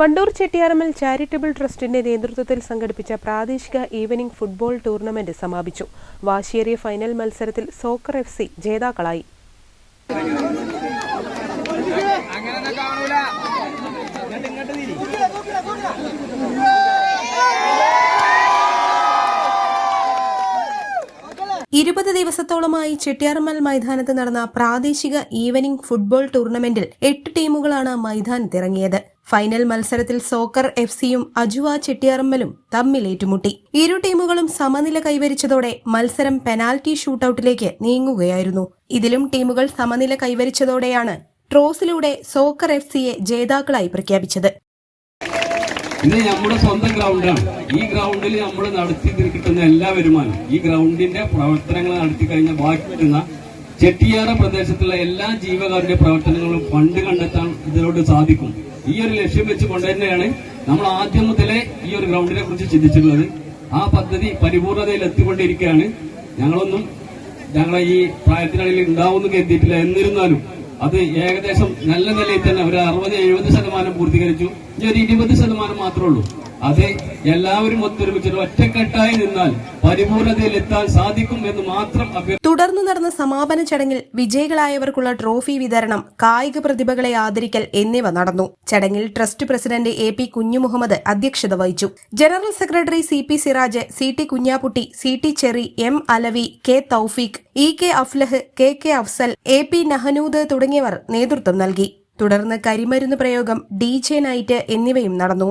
Wandoor Chettiyarammal charitable ട്രസ്റ്റിന്റെ നേതൃത്വത്തിൽ സംഘടിപ്പിച്ച പ്രാദേശിക ഈവനിംഗ് ഫുട്ബോൾ ടൂർണമെന്റ് സമാപിച്ചു. വാശിയേറിയ ഫൈനൽ മത്സരത്തിൽ സോക്കർ എഫ് സി ജേതാക്കളായി. ഇരുപത് ദിവസത്തോളമായി ചെട്ടിയാർമൽ മൈതാനത്ത് നടന്ന പ്രാദേശിക ഈവനിംഗ് ഫുട്ബോൾ ടൂർണമെന്റിൽ എട്ട് ടീമുകളാണ് മൈതാനത്തിറങ്ങിയത്. ഫൈനൽ മത്സരത്തിൽ സോക്കർ എഫ് സിയും അജുവ ചെട്ടിയാറമ്മലും തമ്മിൽ ഏറ്റുമുട്ടി. ഇരു ടീമുകളും സമനില കൈവരിച്ചതോടെ മത്സരം പെനാൽറ്റി ഷൂട്ടൌട്ടിലേക്ക് നീങ്ങുകയായിരുന്നു. ഇതിലും ടീമുകൾ സമനില കൈവരിച്ചതോടെയാണ് ട്രോസിലൂടെ സോക്കർ എഫ് സിയെ ജേതാക്കളായി പ്രഖ്യാപിച്ചത്. ഇത് നമ്മുടെ സ്വന്തം ഗ്രൗണ്ടാണ്. ഈ ഗ്രൗണ്ടിൽ നമ്മൾ നടത്തി കിട്ടുന്ന എല്ലാ വരുമാനം ഈ ഗ്രൗണ്ടിന്റെ പ്രവർത്തനങ്ങൾ നടത്തി കഴിഞ്ഞാൽ ബാക്കി വരുന്ന ചെട്ടിയാറ പ്രദേശത്തുള്ള എല്ലാ ജീവകാരുടെ പ്രവർത്തനങ്ങളും ഫണ്ട് കണ്ടെത്താൻ ഇതിലോട്ട് സാധിക്കും. ഈ ഒരു ലക്ഷ്യം വെച്ചുകൊണ്ട് തന്നെയാണ് നമ്മൾ ആദ്യം മുതലേ ഈ ഒരു ഗ്രൗണ്ടിനെ കുറിച്ച് ചിന്തിച്ചിട്ടുള്ളത്. ആ പദ്ധതി പരിപൂർണതയിൽ എത്തിക്കൊണ്ടിരിക്കുകയാണ്. ഞങ്ങളൊന്നും ഞങ്ങളെ ഈ പ്രായത്തിനിടയിൽ ഉണ്ടാവുമെന്ന് കരുതിയിട്ടില്ല. എന്നിരുന്നാലും അത് ഏകദേശം നല്ല നിലയിൽ തന്നെ ഒരു അറുപത് എഴുപത് ശതമാനം പൂർത്തീകരിച്ചു. ഇനി ഒരു ഇരുപത് ശതമാനം മാത്രമേ ഉള്ളൂ. അത് എല്ലാവരും ഒത്തൊരുമിച്ചിട്ട് ഒറ്റക്കെട്ടായി നിന്നാൽ പരിപൂർണതയിൽ എത്താൻ സാധിക്കും എന്ന് മാത്രം തുടർന്ന് നടന്ന സമാപന ചടങ്ങിൽ വിജയികളായവർക്കുള്ള ട്രോഫി വിതരണം കായിക പ്രതിഭകളെ ആദരിക്കൽ എന്നിവ നടന്നു. ചടങ്ങിൽ trust president A P Kunhimuhammad അധ്യക്ഷത വഹിച്ചു. General secretary C P Siraj C T Kunhapputty C T Cheri M Alavi K Thoufeeq E K Aflah K K Afsal A P Nahnood തുടങ്ങിയവർ നേതൃത്വം നൽകി. തുടർന്ന് കരിമരുന്ന് പ്രയോഗം ഡി ജെ നൈറ്റ് എന്നിവയും നടന്നു.